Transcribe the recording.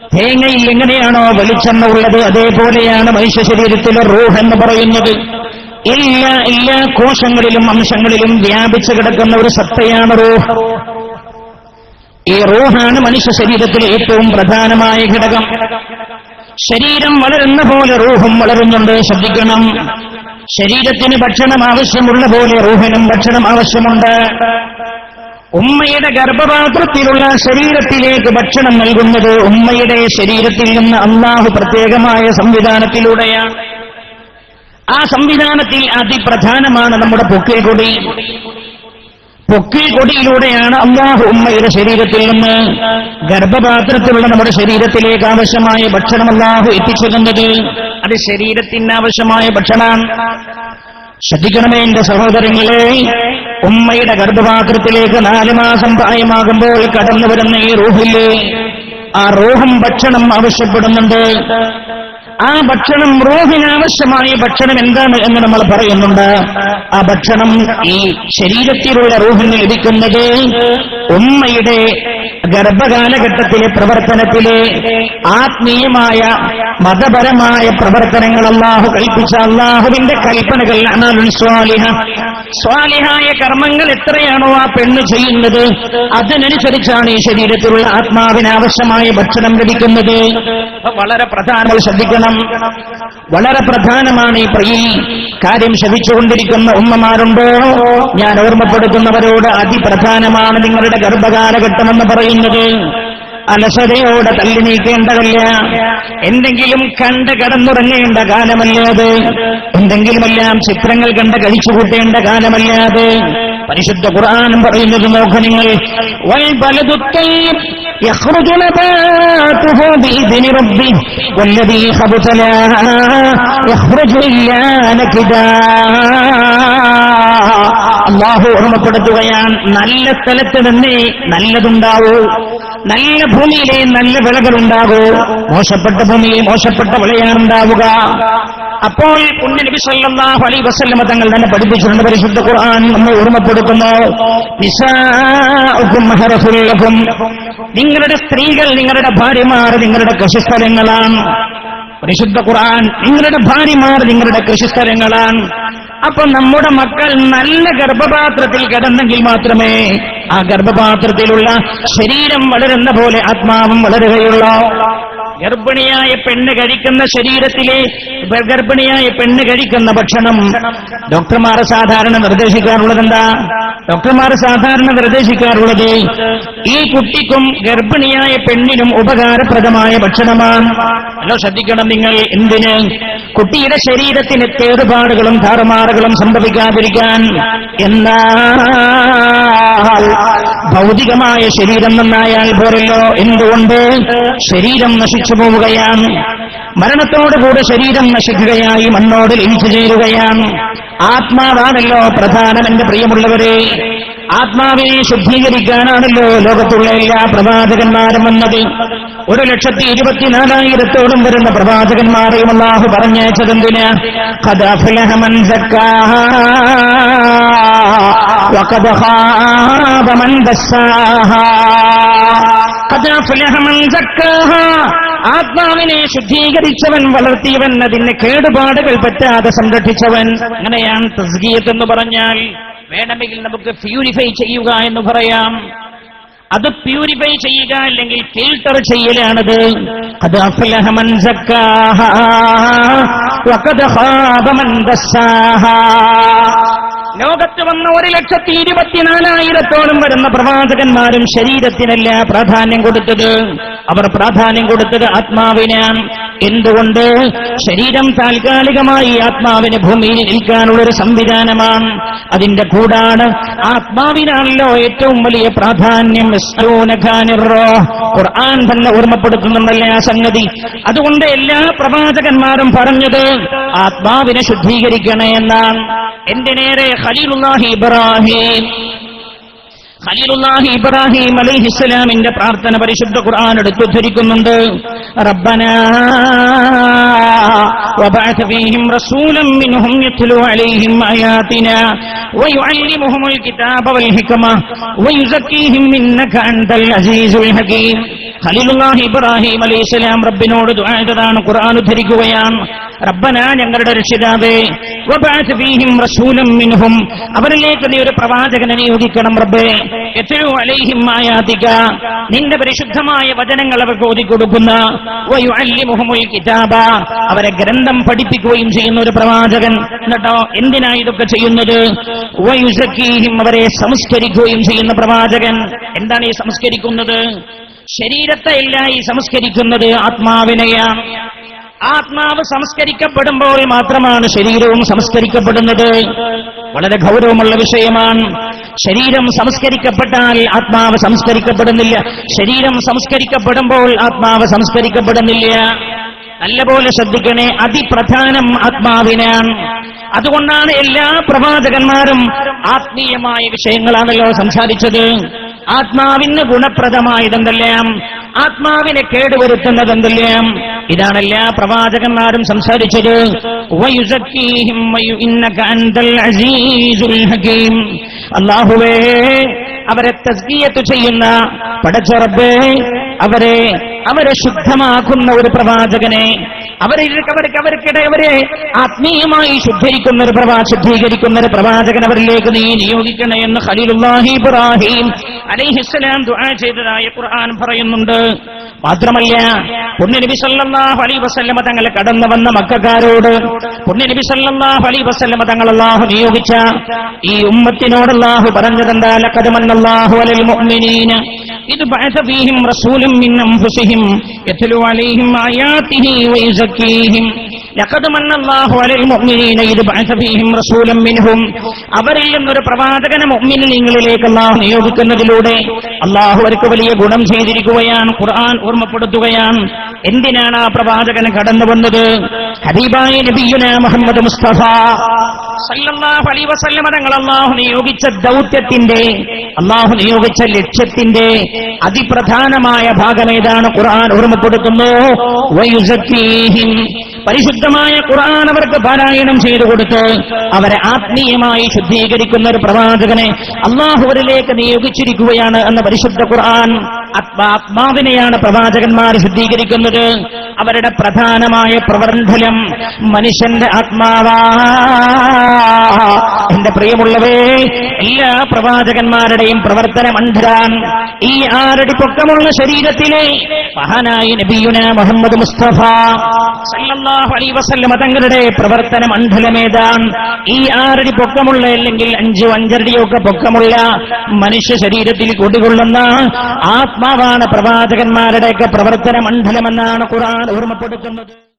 തേങ്ങയിൽ എങ്ങനെയാണോ വെളിച്ചെണ്ണ ഉള്ളത് അതേപോലെയാണ് മനുഷ്യ ശരീരത്തിലെ റൂഹ് എന്ന് പറയുന്നത്. എല്ലാ എല്ലാ കോശങ്ങളിലും അംശങ്ങളിലും വ്യാപിച്ചു കിടക്കുന്ന ഒരു സത്തയാണ് റൂഹ്. ഈ റൂഹാണ് മനുഷ്യ ശരീരത്തിലെ ഏറ്റവും പ്രധാനമായ ഘടകം. ശരീരം വളരുന്ന പോലെ റൂഹും വളരുന്നുണ്ട് ശ്രദ്ധിക്കണം. ശരീരത്തിന് ഭക്ഷണം ആവശ്യമുള്ള പോലെ റൂഹിനും ഭക്ഷണം ആവശ്യമുണ്ട്. ഉമ്മയുടെ ഗർഭപാത്രത്തിലുള്ള ശരീരത്തിലേക്ക് ഭക്ഷണം നൽകുന്നത് ഉമ്മയുടെ ശരീരത്തിൽ നിന്ന് അള്ളാഹു പ്രത്യേകമായ സംവിധാനത്തിലൂടെയാണ്. ആ സംവിധാനത്തിൽ അതിപ്രധാനമാണ് നമ്മുടെ പൊക്കിൽ കൊടി. പൊക്കിൽ കൊടിയിലൂടെയാണ് അള്ളാഹു ഉമ്മയുടെ ശരീരത്തിൽ നിന്ന് ഗർഭപാത്രത്തിലുള്ള നമ്മുടെ ശരീരത്തിലേക്ക് ആവശ്യമായ ഭക്ഷണം അള്ളാഹു എത്തിച്ചിരുന്നത് അത് ശരീരത്തിന് ആവശ്യമായ ഭക്ഷണമാണ്. ശ്രദ്ധിക്കണമേ എന്റെ സഹോദരങ്ങളെ. ഉമ്മയുടെ ഗർഭപാത്രത്തിലേക്ക് നാല് മാസം പ്രായമാകുമ്പോൾ കടന്നു വരുന്ന ഈ റൂഹില്ലേ? ആ റൂഹും ഭക്ഷണം ആവശ്യപ്പെടുന്നുണ്ട്. ആ ഭക്ഷണം റോഹിന് ആവശ്യമായ ഭക്ഷണം എന്താണ് എന്ന് നമ്മൾ പറയുന്നുണ്ട്. ആ ഭക്ഷണം ഈ ശരീരത്തിലുള്ള റൂഹിന് ലഭിക്കുന്നത് ഉമ്മയുടെ ഗർഭകാലഘട്ടത്തിലെ പ്രവർത്തനത്തിലെ ആത്മീയമായ മതപരമായ പ്രവർത്തനങ്ങൾ അള്ളാഹു കൽപ്പിച്ച അള്ളാഹുവിന്റെ കൽപ്പനകൾ. സ്വാലിഹ. സ്വാലിഹായ കർമ്മങ്ങൾ എത്രയാണോ ആ പെണ്ണ് ചെയ്യുന്നത് അതിനനുസരിച്ചാണ് ഈ ശരീരത്തിലുള്ള ആത്മാവിന് ആവശ്യമായ ഭക്ഷണം ലഭിക്കുന്നത്. വളരെ വളരെ പ്രധാനം ശ്രദ്ധിക്കണം വളരെ പ്രധാനമാണ് ഈ പ്രീ കാര്യം ശ്രദ്ധിച്ചുകൊണ്ടിരിക്കുന്ന ഉമ്മമാരുണ്ടോ? ഞാൻ ഓർമ്മപ്പെടുത്തുന്നവരോട് അതിപ്രധാനമാണ് നിങ്ങളുടെ ഗർഭകാലഘട്ടമെന്ന് പറയുന്നത്. അലസതയോടെ തള്ളി നീക്കേണ്ടതല്ല എന്തെങ്കിലും കണ്ട് കടന്നുറങ്ങേണ്ട കാലമല്ലാതെ എന്തെങ്കിലുമെല്ലാം ചിത്രങ്ങൾ കണ്ട് കഴിച്ചുകൂട്ടേണ്ട കാലമല്ലാതെ പരിശുദ്ധ ഖുർആാനും പറയുന്നത് നോക്ക നിങ്ങൾ. വൽ يخرج نباته بإذن ربه والذي خبث لا يخرج إلا نكدا അള്ളാഹു ഓർമ്മപ്പെടുത്തുകയാണ് നല്ല സ്ഥലത്ത് നിന്നേ നല്ലതുണ്ടാവൂ നല്ല ഭൂമിയിലെ നല്ല വിളകളുണ്ടാകൂ മോശപ്പെട്ട ഭൂമിയെ മോശപ്പെട്ട വിളയാണ് ഉണ്ടാവുക അപ്പോൾ പുണ്യ നബി സല്ലല്ലാഹു അലൈഹി വസല്ലമ തങ്ങൾ തന്നെ പഠിപ്പിച്ചിട്ടുണ്ട്. പരിശുദ്ധ ഖുർആൻ നമ്മൾ ഓർമ്മപ്പെടുത്തുന്നു. നിങ്ങളുടെ സ്ത്രീകൾ നിങ്ങളുടെ ഭാര്യമാർ നിങ്ങളുടെ കൃഷിസ്ഥലങ്ങളാണ്. പരിശുദ്ധ ഖുർആൻ നിങ്ങളുടെ ഭാര്യമാർ നിങ്ങളുടെ കൃഷിസ്ഥലങ്ങളാണ്. അപ്പൊ നമ്മുടെ മക്കൾ നല്ല ഗർഭപാത്രത്തിൽ കിടന്നെങ്കിൽ മാത്രമേ ആ ഗർഭപാത്രത്തിലുള്ള ശരീരം വളരുന്ന പോലെ ആത്മാവും വളരുകയുള്ളൂ. ഗർഭിണിയായ പെണ്ണ് കഴിക്കുന്ന ശരീരത്തിലെ ഗർഭിണിയായ പെണ്ണ് കഴിക്കുന്ന ഭക്ഷണം. ഡോക്ടർമാർ സാധാരണ നിർദ്ദേശിക്കാറുള്ളത് എന്താ ഡോക്ടർമാർ സാധാരണ നിർദ്ദേശിക്കാറുള്ളത് ഈ കുട്ടിക്കും ഗർഭിണിയായ പെണ്ണിനും ഉപകാരപ്രദമായ ഭക്ഷണമാണ്. ഹലോ ശ്രദ്ധിക്കണം നിങ്ങൾ. എന്തിന്? കുട്ടിയുടെ ശരീരത്തിന് കേടുപാടുകളും താറുമാറുകളും സംഭവിക്കാതിരിക്കാൻ. എന്നാൽ ഭൗതികമായ ശരീരം നന്നായാൽ പോരല്ലോ. എന്തുകൊണ്ട്? ശരീരം നശിച്ചു പോവുകയാണ്. മരണത്തോടുകൂടെ ശരീരം നശിക്കുകയായി മണ്ണോട് ലയിച്ചു ചേരുകയാണ്. ആത്മാവാണല്ലോ പ്രധാനം എന്റെ പ്രിയമുള്ളവരെ. ആത്മാവിനെ ശുദ്ധീകരിക്കാനാണല്ലോ ലോകത്തുള്ള എല്ലാ പ്രവാചകന്മാരും വന്നത്. ഒരു ലക്ഷത്തി ഇരുപത്തിനാലായിരത്തോളം വരുന്ന പ്രവാചകന്മാരെയും അള്ളാഹു പറഞ്ഞയച്ചതെന്തിന്? കഥഫലഹമൻ ആത്മാവിനെ ശുദ്ധീകരിച്ചവൻ വളർത്തിയവൻ അതിന് കേടുപാടുകൾ പറ്റാതെ സംരക്ഷിച്ചവൻ. അങ്ങനെയാണ് തസ്ഗീയത്ത് എന്ന് പറഞ്ഞാൽ വേണമെങ്കിൽ നമുക്ക് പ്യൂരിഫൈ ചെയ്യുക എന്ന് പറയാം. അത് പ്യൂരിഫൈ ചെയ്യുക അല്ലെങ്കിൽ ഫിൽട്ടർ ചെയ്യലാണത്. അത് ലോകത്ത് വന്ന ഒരു ലക്ഷത്തി ഇരുപത്തിനാലായിരത്തോളം വരുന്ന പ്രവാചകന്മാരും ശരീരത്തിനല്ല പ്രാധാന്യം കൊടുത്തത്. അവർ പ്രാധാന്യം കൊടുത്തത് ആത്മാവിനാണ് എന്തുകൊണ്ട്? ശരീരം താൽക്കാലികമായി ആത്മാവിന് ഭൂമിയിൽ നിൽക്കാനുള്ള ഒരു സംവിധാനമാണ്. അതിന്റെ കൂടാണ് ആത്മാവിനാണല്ലോ ഏറ്റവും വലിയ പ്രാധാന്യം. ഖുർആൻ തന്നെ ഓർമ്മപ്പെടുത്തുന്നുണ്ടല്ലേ ആ സംഗതി? അതുകൊണ്ട് എല്ലാ പ്രവാചകന്മാരും പറഞ്ഞത് ആത്മാവിനെ ശുദ്ധീകരിക്കണേ എന്നാണ്. എന്റെ നേരെ ഖലീലുല്ലാഹി ഇബ്രാഹിം ഖലീലുല്ലാഹി ഇബ്രാഹിം അലൈഹിസ്സലാമിന്റെ പ്രാർത്ഥന പരിശുദ്ധ ഖുർആൻ എടുത്തുദ്ധരിക്കുന്നുണ്ട് റബ്ബന وبعث فيهم رسولا منهم يتلو عليهم آياتنا ويعلمهم الكتاب والحكمة ويزكيهم إنك أنت العزيز الحكيم ഖലീലുല്ലാഹി ഇബ്രാഹിം അലൈഹി സ്വലാം റബ്ബിനോട് ചെയ്തതാണ് ഖുർആൻ ഉദ്ധരിക്കുകയാണ്. റബ്ബന ഞങ്ങളുടെ രക്ഷിതാവേ വബഅത് ഫീഹിം റസൂലൻ മിൻഹും. അവരിലേക്ക് നീ ഒരു പ്രവാചകനെ നിയോഗിക്കണം റബ്ബേ. യത്ലു അലൈഹിം ആയാതിക നിന്റെ പരിശുദ്ധമായ വചനങ്ങൾ അവർക്ക് ഓതിക്കൊടുക്കുന്ന വയുഅല്ലിമുഹുൽ കിതാബ. അവരെ ഗ്രന്ഥം പഠിപ്പിക്കുകയും ചെയ്യുന്ന ഒരു പ്രവാചകൻ. എന്നിട്ടോ എന്തിനാ ഇതൊക്കെ ചെയ്യുന്നത്? വയുസക്കീഹിം അവരെ സംസ്കരിക്കുകയും ചെയ്യുന്ന പ്രവാചകൻ. എന്താണ് ഈ സംസ്കരിക്കുന്നത്? ശരീരത്തെ ഇല്ലായി സംസ്കരിക്കുന്നത് ആത്മാവിനെയാണ്. ആത്മാവ് സംസ്കരിക്കപ്പെടുമ്പോൾ മാത്രമാണ് ശരീരവും സംസ്കരിക്കപ്പെടുന്നത്. വളരെ ഗൗരവമുള്ള വിഷയമാണ്. ശരീരം സംസ്കരിക്കപ്പെട്ടാൽ ആത്മാവ് സംസ്കരിക്കപ്പെടുന്നില്ല. ശരീരം സംസ്കരിക്കപ്പെടുമ്പോൾ ആത്മാവ് സംസ്കരിക്കപ്പെടുന്നില്ല. നല്ലപോലെ ശ്രദ്ധിക്കണേ അതിപ്രധാനം ആത്മാവിനാണ്. അതുകൊണ്ടാണ് എല്ലാ പ്രവാചകന്മാരും ആത്മീയമായ വിഷയങ്ങളാണല്ലോ സംസാരിച്ചത്. ആത്മാവിന് ഗുണപ്രദമായതെന്തെല്ലാം ആത്മാവിനെ കേടുവരുത്തുന്നതെന്തെല്ലാം ഇതാണ് എല്ലാ പ്രവാചകന്മാരും സംസാരിച്ചത്. അള്ളാഹുവേ അവരെ തസ്കീയത്ത് ചെയ്യുന്ന പടച്ചുറബേ അവരെ അവരെ ശുദ്ധമാക്കുന്ന ഒരു പ്രവാചകനെ അവരെ അവർക്ക് അവർക്കിടെ അവരെ ആത്മീയമായി ശുദ്ധീകരിക്കുന്ന ഒരു പ്രവാ ശുദ്ധീകരിക്കുന്ന ഒരു പ്രവാചകൻ അവരിലേക്ക് നീ നിയോഗിക്കണേ എന്ന് ഖലീലുല്ലാഹി ഇബ്രാഹിം അലൈഹിസ്സലാം ദുആ ചെയ്തതായ ഖുർആൻ പറയുന്നുണ്ട്. മാത്രമല്ല പുണ്യനബി സല്ലല്ലാഹു അലൈഹി വസല്ലമ തങ്ങളെ കടന്നു വന്ന മക്കാരോട് പുണ്യനബി സല്ലല്ലാഹു അലൈഹി വസല്ലമ തങ്ങൾ അല്ലാഹു നിയോഗിച്ച ഈ ഉമ്മത്തിനോട് അല്ലാഹു പറഞ്ഞതെന്താ ലഖദ് മന്നല്ലാഹു അലൽ മുഅ്മിനീന. ഇത് ബഅസ ഫീഹിം റസൂലൻ മിൻ അൻഫുസിഹിം. ഫീഹിം റസൂലൻ മിൻഹും. അവരിൽ നിന്നൊരു പ്രവാചകനെ മുഅ്മിനീങ്ങളിലേക്ക് അള്ളാഹു നിയോഗിക്കുന്നതിലൂടെ അള്ളാഹു അവർക്ക് വലിയ ഗുണം ചെയ്തിരിക്കുകയാണ് ഖുർആൻ ഓർമ്മപ്പെടുത്തുകയാണ്. എന്തിനാണ് ആ പ്രവാചകന് കടന്നു വന്നത് ഹബീബായ നബിയുന മുഹമ്മദ് മുസ്തഫ. സല്ലല്ലാഹു അലൈഹി വസല്ലമ തങ്ങൾ അല്ലാഹു നിയോഗിച്ച ദൗത്യത്തിന്റെ അല്ലാഹു നിയോഗിച്ച ലക്ഷ്യത്തിന്റെ അതിപ്രധാനമായ ഭാഗം ഏതാണ്? ഖുർആൻ ഓർമ്മപ്പെടുത്തുന്നു. പരിശുദ്ധമായ ഖുർആൻ അവർക്ക് പാരായണം ചെയ്തു കൊടുത്ത്. അവരെ ആത്മീയമായി ശുദ്ധീകരിക്കുന്ന ഒരു പ്രവാചകനെ അള്ളാഹുവരിലേക്ക് നിയോഗിച്ചിരിക്കുകയാണ് എന്ന പരിശുദ്ധ ഖുർആൻ ആത്മാവിനെയാണ് പ്രവാചകന്മാർ ശുദ്ധീകരിക്കുന്നത്. അവരുടെ പ്രധാനമായ പ്രവർദ്ധനം മനുഷ്യന്റെ ആത്മാവാ. എന്റെ പ്രിയമുള്ളവേ എല്ലാ പ്രവാചകന്മാരുടെയും പ്രവർത്തന മണ്ഡരാൻ ഈ ആരടി പൊക്കമുള്ള ശരീരത്തിലെ മഹാനായ നബിയുന മുഹമ്മദ് മുസ്തഫ സല്ലല്ലാഹു അലൈഹി വസല്ലമ തങ്ങളുടെ പ്രവർത്തന മണ്ഡലമേതാൻ ഈ ആറടി പൊക്കമുള്ള അല്ലെങ്കിൽ അഞ്ചു അഞ്ചരടിയൊക്കെ പൊക്കമുള്ള മനുഷ്യ ശരീരത്തിൽ കൊടികൊള്ളുന്ന ആത്മാവാണ് പ്രവാചകന്മാരുടെയൊക്കെ പ്രവർത്തന മണ്ഡലമെന്നാണ് ഖുറാൻ ഓർമ്മപ്പെടുത്തുന്നത്.